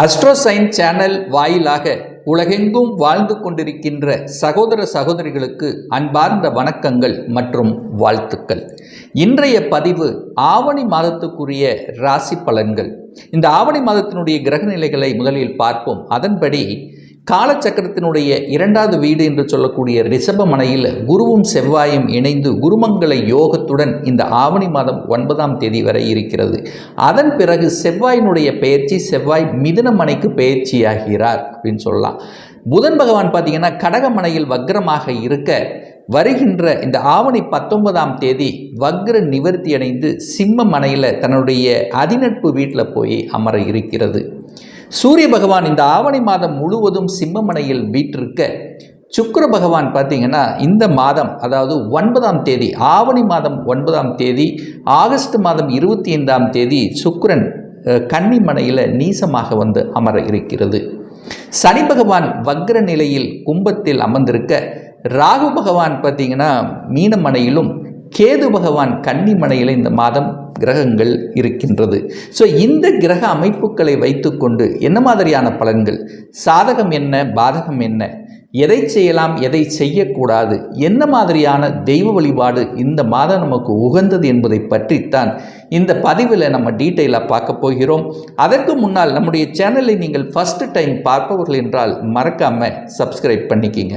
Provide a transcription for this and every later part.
அஸ்ட்ரோசைன் channel வாயிலாக உலகெங்கும் வாழ்ந்து கொண்டிருக்கின்ற சகோதர சகோதரிகளுக்கு அன்பார்ந்த வணக்கங்கள் மற்றும் வாழ்த்துக்கள். இன்றைய பதிவு ஆவணி மாதத்துக்குரிய ராசி பலன்கள். இந்த ஆவணி மாதத்தினுடைய கிரக நிலைகளை முதலில் பார்ப்போம். அதன்படி காலச்சக்கரத்தினுடைய இரண்டாவது வீடு என்று சொல்லக்கூடிய ரிஷபமனையில் குருவும் செவ்வாயும் இணைந்து குருமங்கள யோகத்துடன் இந்த ஆவணி மாதம் ஒன்பதாம் தேதி வரை இருக்கிறது. அதன் பிறகு செவ்வாயினுடைய பெயர்ச்சி செவ்வாய் மிதுனமனைக்கு பெயர்ச்சியாகிறார் அப்படின்னு சொல்லலாம். புதன் பகவான் பார்த்தீங்கன்னா கடகமனையில் வக்ரமாக இருக்க வருகின்ற இந்த ஆவணி பத்தொன்பதாம் தேதி வக்ர நிவர்த்தி அடைந்து சிம்ம மனையில் தன்னுடைய அதிநட்பு வீட்டில் போய் அமர இருக்கிறது. சூரிய பகவான் இந்த ஆவணி மாதம் முழுவதும் சிம்மமனையில் வீற்றிருக்க சுக்கர பகவான் பார்த்தீங்கன்னா இந்த மாதம் அதாவது ஒன்பதாம் தேதி ஆவணி மாதம் ஒன்பதாம் தேதி ஆகஸ்ட் மாதம் இருபத்தி ஐந்தாம் தேதி சுக்கரன் கன்னிமனையில் நீசமாக வந்து அமர இருக்கிறது. சனி பகவான் வக்ர நிலையில் கும்பத்தில் அமர்ந்திருக்க ராகு பகவான் பார்த்தீங்கன்னா மீனமனையிலும் கேது பகவான் கன்னிமனையில் இந்த மாதம் கிரகங்கள் இருக்கின்றது. ஸோ இந்த கிரக அமைப்புகளை வைத்துக்கொண்டு என்ன மாதிரியான பலன்கள்? சாதகம் என்ன? பாதகம் என்ன? எதை செய்யலாம்? எதை செய்யக்கூடாது? என்ன மாதிரியான தெய்வ வழிபாடு இந்த மாதம் நமக்கு உகந்தது என்பதை பற்றித்தான் இந்த பதிவில் நம்ம டீட்டெயிலாக பார்க்க போகிறோம். அதற்கு முன்னால் நம்முடைய சேனலை நீங்கள் ஃபஸ்ட்டு டைம் பார்ப்பவர்கள் என்றால் மறக்காமல் சப்ஸ்கிரைப் பண்ணிக்கிங்க.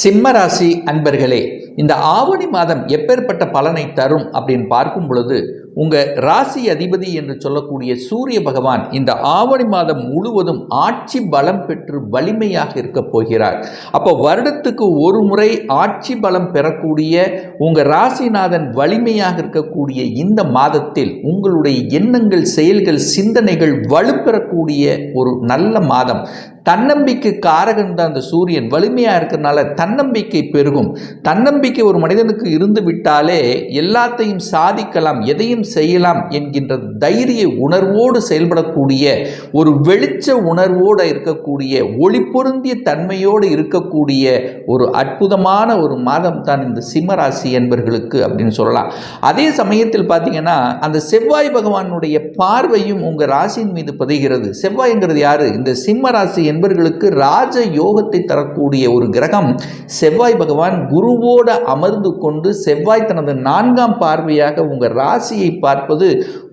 சிம்ம ராசி அன்பர்களே இந்த ஆவணி மாதம் எப்பேற்பட்ட பலனை தரும் அப்படின்னு பார்க்கும் பொழுது உங்கள் ராசி அதிபதி என்று சொல்லக்கூடிய சூரிய பகவான் இந்த ஆவணி மாதம் முழுவதும் ஆட்சி பலம் பெற்று வலிமையாக இருக்க போகிறார். அப்போ வருடத்துக்கு ஒரு முறை ஆட்சி பலம் பெறக்கூடிய உங்கள் ராசிநாதன் வலிமையாக இருக்கக்கூடிய இந்த மாதத்தில் உங்களுடைய எண்ணங்கள் செயல்கள் சிந்தனைகள் வலுப்பெறக்கூடிய ஒரு நல்ல மாதம். தன்னம்பிக்கை காரகன் தான் அந்த சூரியன். வலிமையாக இருக்கிறனால தன்னம்பிக்கை பெருகும். தன்னம்பிக்கை ஒரு மனிதனுக்கு இருந்து விட்டாலே எல்லாத்தையும் சாதிக்கலாம் எதையும் செய்யலாம் என்கின்ற தைரிய உணர்வோடு செயல்படக்கூடிய ஒரு வெளிச்ச உணர்வோடு இருக்கக்கூடிய ஒளி பொருந்திய தன்மையோடு இருக்கக்கூடிய ஒரு அற்புதமான ஒரு மாதம் தான் இந்த சிம்மராசி என்பர்களுக்கு அப்படின்னு சொல்லலாம். அதே சமயத்தில் பார்த்தீங்கன்னா அந்த செவ்வாய் பகவானுடைய பார்வையும் உங்கள் ராசியின் மீது பதிகிறது. செவ்வாய்ங்கிறது யாரு? இந்த சிம்ம ராசி என்பவர்களுக்கு ராஜ யோகத்தை தரக்கூடிய ஒரு கிரகம். செவ்வாய் பகவான் குருவோடு அமர்ந்து கொண்டு செவ்வாய் தனது நான்காம் பார்வையாக உங்கள் ராசியை பார்ப்பது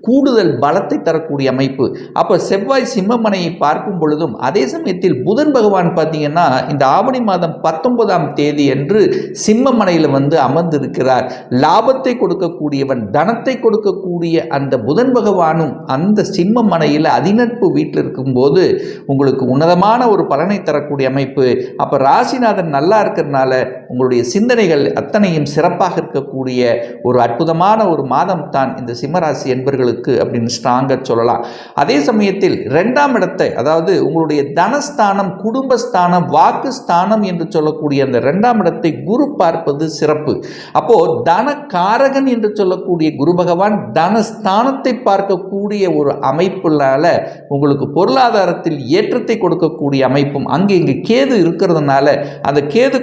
கூடுதல் பலத்தை தரக்கூடிய அமைப்பு. அப்போ செவ்வாய் சிம்மமனையை பார்க்கும் பொழுதும் அதே சமயத்தில் புதன் பகவான் பார்த்தீங்கன்னா இந்த ஆவணி மாதம் பத்தொன்பதாம் தேதி என்று சிம்மமனையில் வந்து அமர்ந்திருக்கிறார். லாபத்தை கொடுக்கக்கூடியவன் தனத்தை கொடுக்கக்கூடிய அந்த புதன் பகவானும் அந்த சிம்மமனையில் அதிநட்பு வீட்டில் இருக்கும்போது உங்களுக்கு உன்னதமான ஒரு பலனை தரக்கூடிய அமைப்பு. அப்போ ராசிநாதன் நல்லா இருக்கிறதுனால உங்களுடைய சிந்தனைகள் அத்தனையும் சிறப்பாக இருக்கக்கூடிய ஒரு அற்புதமான ஒரு மாதம் தான் இந்த சிம்மராசி என்பர்களுக்கு அப்படின்னு ஸ்ட்ராங்காக சொல்லலாம். அதே சமயத்தில் ரெண்டாம் இடத்தை அதாவது உங்களுடைய தனஸ்தானம் குடும்பஸ்தானம் வாக்குஸ்தானம் என்று சொல்லக்கூடிய அந்த ரெண்டாம் இடத்தை குரு பார்ப்பது சிறப்பு. அப்போ தனக்காரகன் என்று சொல்லக்கூடிய குரு பகவான் தனஸ்தானத்தை பார்க்கக்கூடிய ஒரு அமைப்புனால உங்களுக்கு பொருளாதாரத்தில் ஏற்றத்தை கொடுக்கக்கூடிய அமைப்பும் அங்கே இங்கே கேது இருக்கிறதுனால அந்த கேது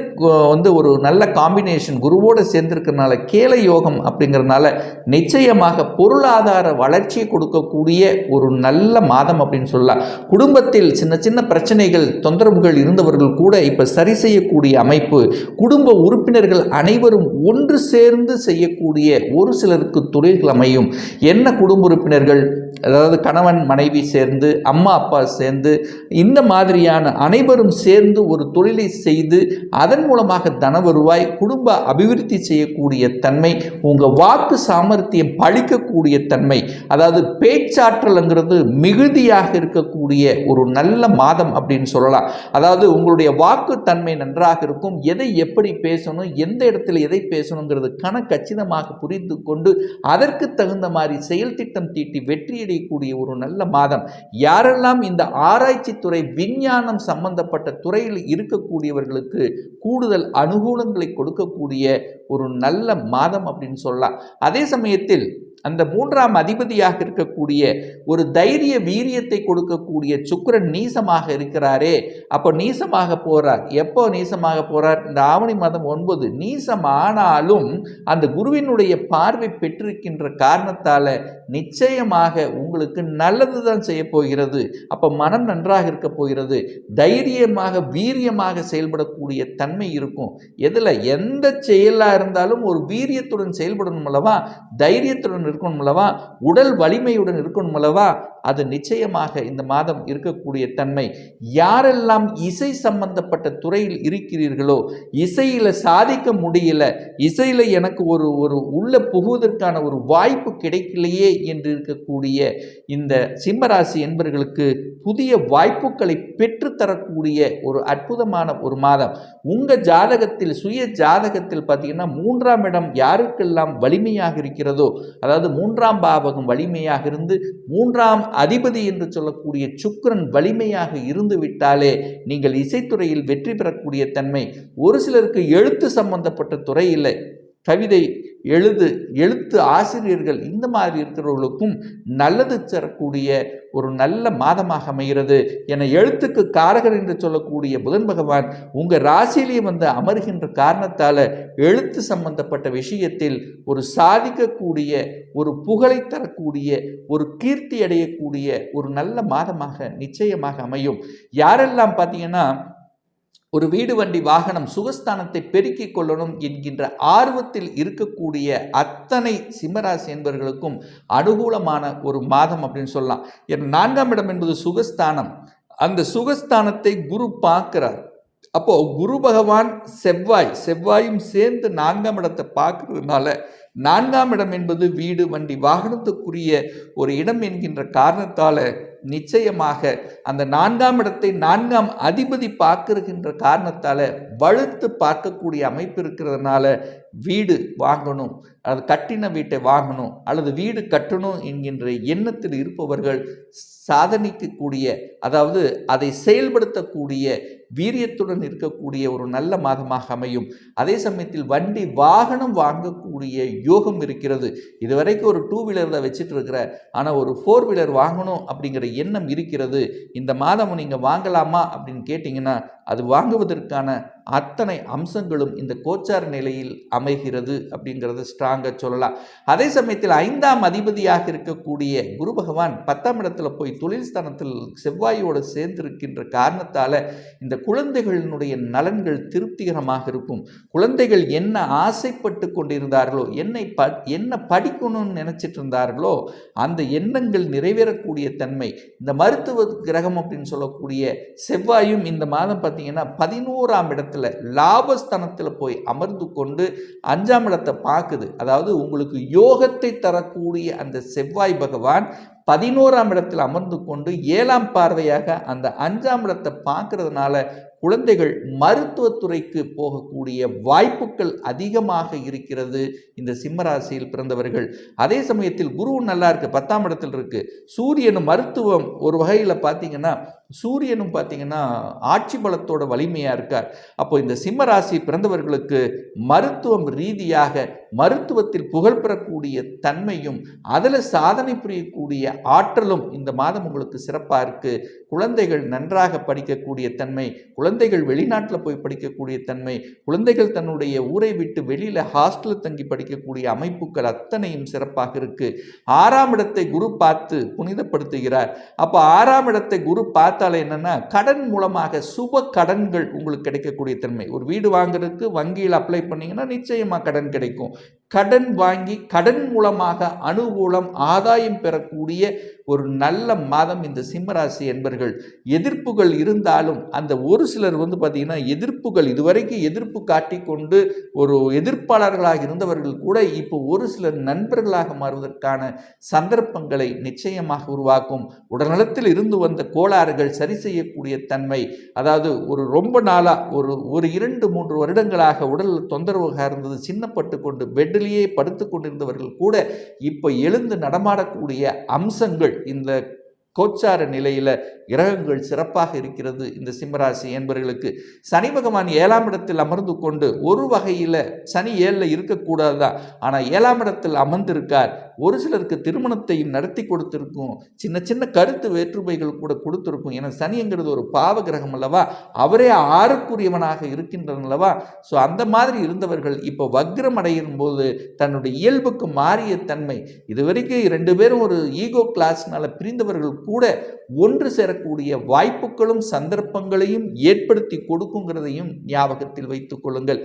வந்து ஒரு நல்ல காம்பினேஷன் குருவோடு சேர்ந்திருக்கிறதுனால கேல யோகம் அப்படிங்கிறதுனால நிச்சயமாக பொருளாதார வளர்ச்சியை கொடுக்கக்கூடிய ஒரு நல்ல மாதம் அப்படின்னு சொல்லலாம். குடும்பத்தில் சின்ன சின்ன பிரச்சனைகள் தொந்தரவுகள் இருந்தவர்கள் கூட இப்போ சரி செய்யக்கூடிய அமைப்பு குடும்ப உறுப்பினர்கள் அனைவரும் ஒன்று சேர்ந்து செய்யக்கூடிய ஒரு சிலருக்கு தொழில்கள் அமையும். என்ன குடும்ப உறுப்பினர்கள்? அதாவது கணவன் மனைவி சேர்ந்து அம்மா அப்பா சேர்ந்து இந்த மாதிரியான அனைவரும் சேர்ந்து ஒரு தொழிலை செய்து அதன் மூலமாக தன வருவாய் குடும்ப அபிவிருத்தி செய்யக்கூடிய தன்மை உங்கள் வாக்கு சாமர்த்தியம் பழிக்கக்கூடிய தன்மை அதாவது பேச்சாற்றல்ங்கிறது மிகுதியாக இருக்கக்கூடிய ஒரு நல்ல மாதம் அப்படின்னு சொல்லலாம். அதாவது உங்களுடைய வாக்குத்தன்மை நன்றாக இருக்கும். எதை எப்படி பேசணும்? எந்த இடத்துல எதை பேசணுங்கிறது கண கச்சிதமாக புரிந்து கொண்டு அதற்கு தகுந்த மாதிரி செயல் திட்டம் தீட்டி வெற்றியடையக்கூடிய ஒரு நல்ல மாதம். யாரெல்லாம் இந்த ஆராய்ச்சி துறை விஞ்ஞானம் சம்பந்தப்பட்ட துறையில் இருக்கக்கூடியவர்களுக்கு கூடுதல் அனுகூலங்களை கொடுக்கக்கூடிய ஒரு நல்ல மாதம் அப்படின்னு சொல்லலாம். அதே சமயத்தில் அந்த மூன்றாம் அதிபதியாக இருக்கக்கூடிய ஒரு தைரிய வீரியத்தை கொடுக்கக்கூடிய சுக்கரன் நீசமாக இருக்கிறாரே. அப்போ நீசமாக போகிறார் எப்போ நீசமாக போகிறார் இந்த ஆவணி மாதம் ஒன்பது. நீசம் ஆனாலும் அந்த குருவினுடைய பார்வை பெற்றிருக்கின்ற காரணத்தால் நிச்சயமாக உங்களுக்கு நல்லது தான் செய்ய போகிறது. அப்போ மனம் நன்றாக இருக்க போகிறது. தைரியமாக வீரியமாக செயல்படக்கூடிய தன்மை இருக்கும். எதில்? எந்த செயலாக இருந்தாலும் ஒரு வீரியத்துடன் செயல்படணும் அல்லவா? தைரியத்துடன் இருக்கணும் அல்லவா? உடல் வலிமையுடன் இருக்கணும் அல்லவா? அது நிச்சயமாக இந்த மாதம் இருக்கக்கூடிய தன்மை. யாரெல்லாம் இசை சம்பந்தப்பட்ட துறையில் இருக்கிறீர்களோ இசையில் சாதிக்க முடியல இசையில் எனக்கு ஒரு ஒரு உள்ள புகுவதற்கான ஒரு வாய்ப்பு கிடைக்கலையே என்று இருக்கக்கூடிய இந்த சிம்மராசி என்பவர்களுக்கு புதிய வாய்ப்புகளை பெற்றுத்தரக்கூடிய ஒரு அற்புதமான ஒரு மாதம். உங்கள் ஜாதகத்தில் சுய ஜாதகத்தில் பார்த்தீங்கன்னா மூன்றாம் இடம் யாருக்கெல்லாம் வலிமையாக இருக்கிறதோ அதாவது மூன்றாம் பாவகம் வலிமையாக இருந்து மூன்றாம் அதிபதி என்று சொல்லக்கூடிய சுக்கரன் வலிமையாக இருந்து விட்டாலே நீங்கள் இசைத்துறையில் வெற்றி பெறக்கூடிய தன்மை ஒரு சிலருக்கு எழுத்து சம்பந்தப்பட்ட துறை இல்லை. கவிதை எழுது எழுத்து ஆசிரியர்கள் இந்த மாதிரி இருக்கிறவர்களுக்கும் நல்லது தரக்கூடிய ஒரு நல்ல மாதமாக அமைகிறது. என எழுத்துக்கு காரகர் என்று சொல்லக்கூடிய புதன் பகவான் உங்கள் ராசியிலேயே வந்து அமர்கின்ற காரணத்தால் எழுத்து சம்பந்தப்பட்ட விஷயத்தில் ஒரு சாதிக்கக்கூடிய ஒரு புகழை தரக்கூடிய ஒரு கீர்த்தி அடையக்கூடிய ஒரு நல்ல மாதமாக நிச்சயமாக அமையும். யாரெல்லாம் பார்த்தீங்கன்னா ஒரு வீடு வண்டி வாகனம் சுகஸ்தானத்தை பெருக்கிக் கொள்ளணும் என்கின்ற ஆர்வத்தில் இருக்கக்கூடிய அத்தனை சிம்மராசி என்பவர்களுக்கும் அனுகூலமான ஒரு மாதம் அப்படின்னு சொல்லலாம். என் நான்காம் இடம் என்பது சுகஸ்தானம். அந்த சுகஸ்தானத்தை குரு பார்க்கிறார். அப்போ குரு பகவான் செவ்வாய் செவ்வாயும் சேர்ந்து நான்காம் இடத்தை பார்க்கறதுனால நான்காம் இடம் என்பது வீடு வண்டி வாகனத்துக்குரிய ஒரு இடம் என்கின்ற காரணத்தால் நிச்சயமாக அந்த நான்காம் இடத்தை நான்காம் அதிபதி பார்க்கிருக்கின்ற காரணத்தால் வழுத்து பார்க்கக்கூடிய அமைப்பு இருக்கிறதுனால வீடு வாங்கணும் அது கட்டின வீட்டை வாங்கணும் அல்லது வீடு கட்டணும் என்கின்ற எண்ணத்தில் இருப்பவர்கள் சாதனைக்கக்கூடிய அதாவது அதை செயல்படுத்தக்கூடிய வீரியத்துடன் இருக்கக்கூடிய ஒரு நல்ல மாதமாக அமையும். அதே சமயத்தில் வண்டி வாகனம் வாங்கக்கூடிய யோகம் இருக்கிறது. இதுவரைக்கும் ஒரு டூ வீலரில் வச்சுட்டு இருக்கிற ஆனால் ஒரு ஃபோர் வீலர் வாங்கணும் அப்படிங்கிற எண்ணம் இருக்கிறது. இந்த மாதம் நீங்கள் வாங்கலாமா அப்படின்னு கேட்டிங்கன்னா அது வாங்குவதற்கான அத்தனை அம்சங்களும் இந்த கோச்சார் நிலையில் அமைகிறது அப்படிங்கிறத ஸ்ட்ராங்காக சொல்லலாம். அதே சமயத்தில் ஐந்தாம் அதிபதியாக இருக்கக்கூடிய குரு பகவான் பத்தாம் இடத்துல போய் தொழில் ஸ்தானத்தில் செவ்வாயோடு சேர்ந்திருக்கின்ற காரணத்தால் இந்த குழந்தைகளினுடைய நலன்கள் திருப்திகரமாக இருக்கும். குழந்தைகள் என்ன ஆசைப்பட்டு கொண்டிருந்தார்களோ என்னை ப என்ன படிக்கணும்னு நினச்சிட்டு இருந்தார்களோ அந்த எண்ணங்கள் நிறைவேறக்கூடிய தன்மை இந்த மருத்துவ கிரகம் அப்படின்னு சொல்லக்கூடிய செவ்வாயும் இந்த மாதம் பார்த்தீங்கன்னா பதினோராம் இடத்தில் லாபஸ்தனத்தில் போய் அமர்ந்து கொண்டு அஞ்சாம் இடத்தை பார்க்குது. அதாவது உங்களுக்கு யோகத்தை தரக்கூடிய அந்த செவ்வாய் பகவான் பதினோராம் இடத்தில் அமர்ந்து கொண்டு ஏழாம் பார்வையாக அந்த அஞ்சாம் இடத்தை பார்க்கறதுனால குழந்தைகள் மருத்துவத்துறைக்கு போகக்கூடிய வாய்ப்புகள் அதிகமாக இருக்கிறது இந்த சிம்மராசியில் பிறந்தவர்கள். அதே சமயத்தில் குருவும் நல்லா இருக்கு பத்தாம் இடத்தில் இருக்கு. சூரியன் மருத்துவம் ஒரு வகையில் பார்த்தீங்கன்னா சூரியனும் பார்த்தீங்கன்னா ஆட்சி பலத்தோட வலிமையாக இருக்கார். அப்போ இந்த சிம்மராசி பிறந்தவர்களுக்கு மருத்துவம் ரீதியாக மருத்துவத்தில் புகழ் பெறக்கூடிய தன்மையும் அதில் சாதனை புரியக்கூடிய ஆற்றலும் இந்த மாதம் உங்களுக்கு சிறப்பாக இருக்குது குழந்தைகள் நன்றாக படிக்கக்கூடிய தன்மை குழந்தைகள் வெளிநாட்டில் போய் படிக்கக்கூடிய தன்மை குழந்தைகள் தன்னுடைய ஊரை விட்டு வெளியில் ஹாஸ்டலில் தங்கி படிக்கக்கூடிய அமைப்புகள் அத்தனையும் சிறப்பாக இருக்குது ஆறாம் இடத்தை குரு பார்த்து புனிதப்படுத்துகிறார். அப்போ ஆறாம் இடத்தை குரு பார்த்து பார்த்தாலே என்னென்னா கடன் மூலமாக சுப கடன்கள் உங்களுக்கு கிடைக்கக்கூடிய தன்மை. ஒரு வீடு வாங்குறதுக்கு வங்கியில் அப்ளை பண்ணீங்கன்னா நிச்சயமாக கடன் கிடைக்கும். கடன் வாங்கி கடன் மூலமாக அனுகூலம் ஆதாயம் பெறக்கூடிய ஒரு நல்ல மாதம் இந்த சிம்மராசி என்பர்கள். எதிர்ப்புகள் இருந்தாலும் அந்த ஒரு சிலர் வந்து பார்த்திங்கன்னா எதிர்ப்புகள் இதுவரைக்கும் எதிர்ப்பு காட்டிக்கொண்டு ஒரு எதிர்ப்பாளர்களாக இருந்தவர்கள் கூட இப்போ ஒரு சிலர் நண்பர்களாக மாறுவதற்கான சந்தர்ப்பங்களை நிச்சயமாக உருவாக்கும். உடல்நலத்தில் இருந்து வந்த கோளாறுகள் சரி செய்யக்கூடிய தன்மை அதாவது ஒரு ரொம்ப நாளாக ஒரு ஒரு இரண்டு மூன்று வருடங்களாக உடல் தொந்தரவாக இருந்தது சின்னப்பட்டு கொண்டு பெட்டிலேயே படுத்து கொண்டிருந்தவர்கள் கூட இப்போ எழுந்து நடமாடக்கூடிய அம்சங்கள் இந்த கோச்சார நிலையில் கிரகங்கள் சிறப்பாக இருக்கிறது இந்த சிம்மராசி என்பவர்களுக்கு சனி பகவான் ஏழாம் இடத்தில் அமர்ந்து கொண்டு ஒரு வகையில் சனி ஏழில் இருக்கக்கூடாது தான் ஆனால் ஏழாம் இடத்தில் அமர்ந்திருக்கார். ஒரு சிலருக்கு திருமணத்தையும் நடத்தி கொடுத்துருக்கும் சின்ன சின்ன கருத்து வேற்றுமைகள் கூட கொடுத்துருக்கும். ஏன்னா சனிங்கிறது ஒரு பாவ கிரகம் அல்லவா? அவரே ஆறுக்குரியவனாக இருக்கின்றன அல்லவா? ஸோ அந்த மாதிரி இருந்தவர்கள் இப்போ வக்ரம் அடையும் போது தன்னுடைய இயல்புக்கு மாறிய தன்மை. இதுவரைக்கும் ரெண்டு பேரும் ஒரு ஈகோ கிளாஸ்னால பிரிந்தவர்கள் கூட ஒன்று சேரக்கூடிய வாய்ப்புகளும் சந்தர்ப்பங்களையும் ஏற்படுத்தி கொடுக்குங்கிறதையும் ஞாபகத்தில் வைத்துக் கொள்ளுங்கள்.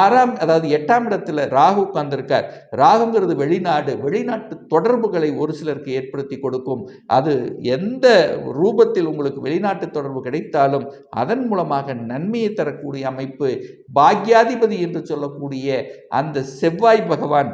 ஆறாம் அதாவது எட்டாம் இடத்துல ராகு உட்கார்ந்திருக்கார். ராகுங்கிறது வெளிநாடு. வெளிநாட்டு தொடர்புகளை ஒரு சிலருக்கு ஏற்படுத்தி கொடுக்கும். அது எந்த ரூபத்தில் உங்களுக்கு வெளிநாட்டு தொடர்பு கிடைத்தாலும் அதன் மூலமாக நன்மையை தரக்கூடிய அமைப்பு பாக்யாதிபதி என்று சொல்லக்கூடிய அந்த செவ்வாய் பகவான்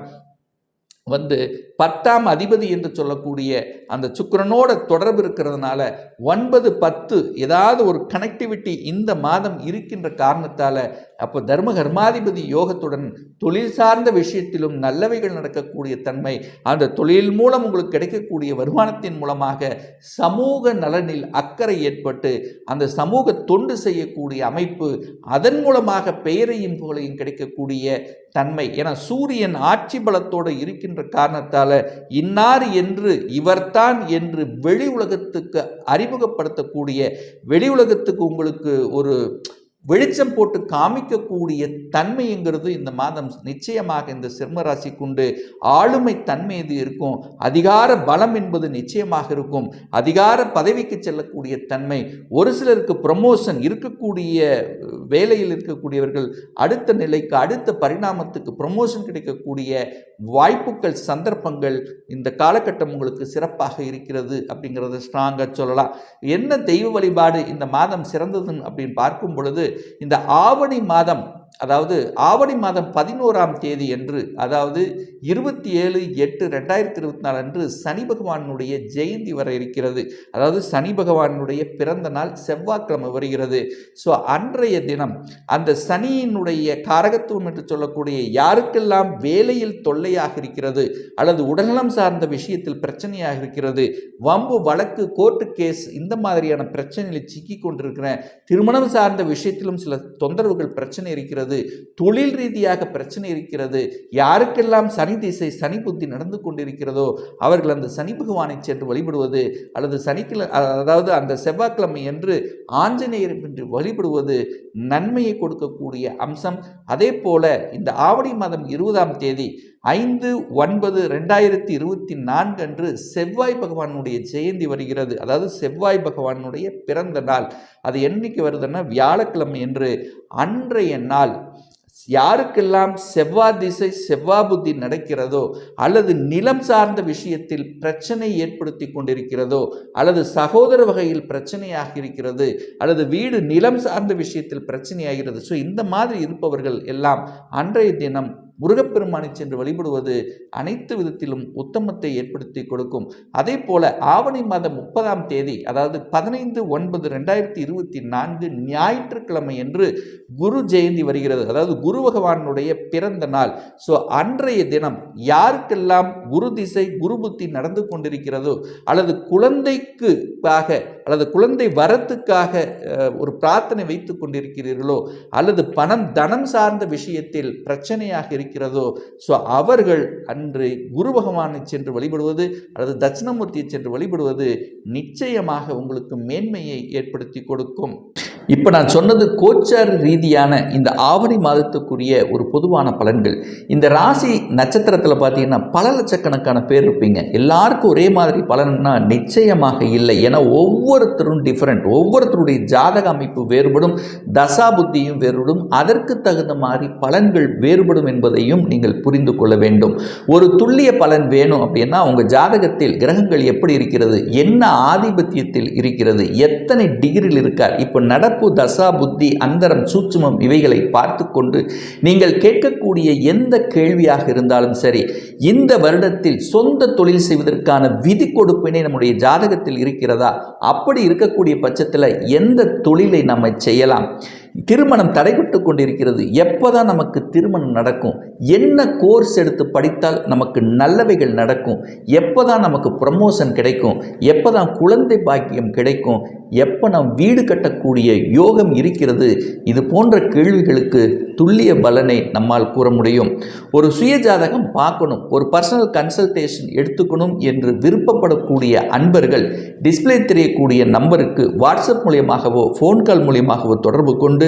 வந்து பத்தாம் அதிபதி என்று சொல்லக்கூடிய அந்த சுக்கரனோட தொடர்பு இருக்கிறதுனால ஒன்பது பத்து ஏதாவது ஒரு கனெக்டிவிட்டி இந்த மாதம் இருக்கின்ற காரணத்தால் அப்போ தர்ம கர்மாதிபதி யோகத்துடன் தொழில் சார்ந்த விஷயத்திலும் நல்லவைகள் நடக்கக்கூடிய தன்மை அந்த தொழில் மூலம் உங்களுக்கு கிடைக்கக்கூடிய வருமானத்தின் மூலமாக சமூக நலனில் அக்கறை ஏற்பட்டு அந்த சமூக தொண்டு செய்யக்கூடிய அமைப்பு அதன் மூலமாக பெயரையும் புகழையும் கிடைக்கக்கூடிய தன்மை. என சூரியன் ஆட்சி பலத்தோடு இருக்கின்ற காரணத்தால் இன்னார் என்று இவர்தான் என்று வெளி உலகத்துக்கு அறிமுகப்படுத்தக்கூடிய வெளி உலகத்துக்கு உங்களுக்கு ஒரு வெளிச்சம் போட்டு காமிக்கக்கூடிய தன்மைங்கிறது இந்த மாதம் நிச்சயமாக இந்த சிம்ம ராசிக்குண்டு. ஆளுமை தன்மை இது இருக்கும்? அதிகார பலம் என்பது நிச்சயமாக இருக்கும். அதிகார பதவிக்கு செல்லக்கூடிய தன்மை. ஒரு சிலருக்கு ப்ரமோஷன் இருக்கக்கூடிய வேலையில் இருக்கக்கூடியவர்கள் அடுத்த நிலைக்கு அடுத்த பரிணாமத்துக்கு ப்ரமோஷன் கிடைக்கக்கூடிய வாய்ப்புகள் சந்தர்ப்பங்கள் இந்த காலகட்டம் உங்களுக்கு சிறப்பாக இருக்கிறது அப்படிங்கிறத ஸ்ட்ராங்காக சொல்லலாம். என்ன தெய்வ வழிபாடு இந்த மாதம் சிறந்ததுன்னு அப்படின்னு பார்க்கும் பொழுது இந்த ஆவணி மாதம் அதாவது ஆவணி மாதம் பதினோராம் தேதி என்று அதாவது இருபத்தி ஏழு எட்டு ரெண்டாயிரத்தி இருபத்தி நாலு அன்று சனி பகவானுடைய ஜெயந்தி வர இருக்கிறது. அதாவது சனி பகவானுடைய பிறந்த நாள் செவ்வாய்க்கிழமை வருகிறது. ஸோ அன்றைய தினம் அந்த சனியினுடைய காரகத்துவம் என்று சொல்லக்கூடிய யாருக்கெல்லாம் வேலையில் தொல்லையாக இருக்கிறது அல்லது உடல்நலம் சார்ந்த விஷயத்தில் பிரச்சனையாக இருக்கிறது வம்பு வழக்கு கோர்ட்டு கேஸ் இந்த மாதிரியான பிரச்சனையில் சிக்கி கொண்டிருக்கிறேன் திருமணம் சார்ந்த விஷயத்திலும் சில தொந்தரவுகள் பிரச்சனை இருக்கிறது. தொழில் ரீதியாக பிரச்சனை இருக்கிறது. யாருக்கெல்லாம் சனி திசை சனி புத்தி நடந்து கொண்டிருக்கிறதோ அவர்கள் அந்த சனி பகவானை சென்று வழிபடுவது அல்லது சனிக்கிழமை அதாவது அந்த செவ்வாய்க்கிழமை என்று ஆஞ்சநேயர் என்று வழிபடுவது நன்மையை கொடுக்கக்கூடிய அம்சம். அதே போல இந்த ஆவணி மாதம் இருபதாம் தேதி ஐந்து ஒன்பது ரெண்டாயிரத்தி இருபத்தி நான்கு அன்று செவ்வாய் பகவானுடைய ஜெயந்தி வருகிறது. அதாவது செவ்வாய் பகவானுடைய பிறந்த நாள். அது என்னைக்கு வருதுன்னா வியாழக்கிழமை என்று. அன்றைய நாள் யாருக்கெல்லாம் செவ்வாய் திசை செவ்வாய் புத்தி நடக்கிறதோ அல்லது நிலம் சார்ந்த விஷயத்தில் பிரச்சனை ஏற்படுத்தி கொண்டிருக்கிறதோ அல்லது சகோதர வகையில் பிரச்சனையாக இருக்கிறது அல்லது வீடு நிலம் சார்ந்த விஷயத்தில் பிரச்சனையாகிறது. ஸோ இந்த மாதிரி இருப்பவர்கள் எல்லாம் அன்றைய தினம் முருகப்பெருமானை சென்று வழிபடுவது அனைத்து விதத்திலும் உத்தமத்தை ஏற்படுத்தி கொடுக்கும். அதே போல ஆவணி மாதம் முப்பதாம் தேதி அதாவது பதினைந்து ஒன்பது ரெண்டாயிரத்தி இருபத்தி நான்கு ஞாயிற்றுக்கிழமை என்று குரு ஜெயந்தி வருகிறது. அதாவது குரு பகவானுடைய பிறந்த நாள். ஸோ அன்றைய தினம் யாருக்கெல்லாம் குரு திசை குரு புத்தி நடந்து கொண்டிருக்கிறதோ அல்லது குழந்தைக்கு அல்லது குழந்தை வரத்துக்காக ஒரு பிரார்த்தனை வைத்து கொண்டிருக்கிறீர்களோ அல்லது பணம் தனம் சார்ந்த விஷயத்தில் பிரச்சனையாக இருக்கிறதோ? ஸோ அவர்கள் அன்று குரு பகவானை சென்று வழிபடுவது அல்லது தட்சிணமூர்த்தியை சென்று வழிபடுவது நிச்சயமாக உங்களுக்கு மேன்மையை ஏற்படுத்தி கொடுக்கும். இப்போ நான் சொன்னது கோச்சார் ரீதியான இந்த ஆவணி மாதத்துக்குரிய ஒரு பொதுவான பலன்கள். இந்த ராசி நட்சத்திரத்தில் பார்த்தீங்கன்னா பல லட்சக்கணக்கான பேர் இருப்பீங்க. எல்லாருக்கும் ஒரே மாதிரி பலன்னா நிச்சயமாக இல்லை. ஏன்னா ஒவ்வொருத்தரும் டிஃப்ரெண்ட் ஒவ்வொருத்தருடைய ஜாதக அமைப்பு வேறுபடும் தசா புத்தியும் வேறுபடும் அதற்கு தகுந்த மாதிரி பலன்கள் வேறுபடும் என்பதையும் நீங்கள் புரிந்து கொள்ள வேண்டும். ஒரு துல்லிய பலன் வேணும் அப்படின்னா உங்கள் ஜாதகத்தில் கிரகங்கள் எப்படி இருக்கிறது? என்ன ஆதிபத்தியத்தில் இருக்கிறது? எத்தனை டிகிரியில் இருக்கார்? இப்போ நடப்பு தசா புத்தி அந்தரம் சூட்சுமம் இவைகளை பார்த்து கொண்டு நீங்கள் கேட்கக்கூடிய எந்த கேள்வியாக இருந்தாலும் சரி இந்த வருடத்தில் சொந்த தொழில் செய்வதற்கான விதி கொடுப்பினை நம்முடைய ஜாதகத்தில் இருக்கிறதா? அப்படி இருக்கக்கூடிய பட்சத்தில் எந்த தொழிலை நம்ம செய்யலாம்? திருமணம் தடைபட்டு கொண்டிருக்கிறது. எப்போ தான் நமக்கு திருமணம் நடக்கும்? என்ன கோர்ஸ் எடுத்து படித்தால் நமக்கு நல்லவைகள் நடக்கும்? எப்போ தான் நமக்கு ப்ரமோஷன் கிடைக்கும்? எப்போ தான் குழந்தை பாக்கியம் கிடைக்கும்? எப்போ நாம் வீடு கட்டக்கூடிய யோகம் இருக்கிறது? இது போன்ற கேள்விகளுக்கு துல்லிய பலனை நம்மால் கூற முடியும். ஒரு சுய ஜாதகம் பார்க்கணும். ஒரு பர்சனல் கன்சல்டேஷன் எடுத்துக்கணும் என்று விருப்பப்படக்கூடிய அன்பர்கள் டிஸ்ப்ளே தெரியக்கூடிய நம்பருக்கு வாட்ஸ்அப் மூலியமாகவோ ஃபோன் கால் மூலியமாகவோ தொடர்பு கொண்டு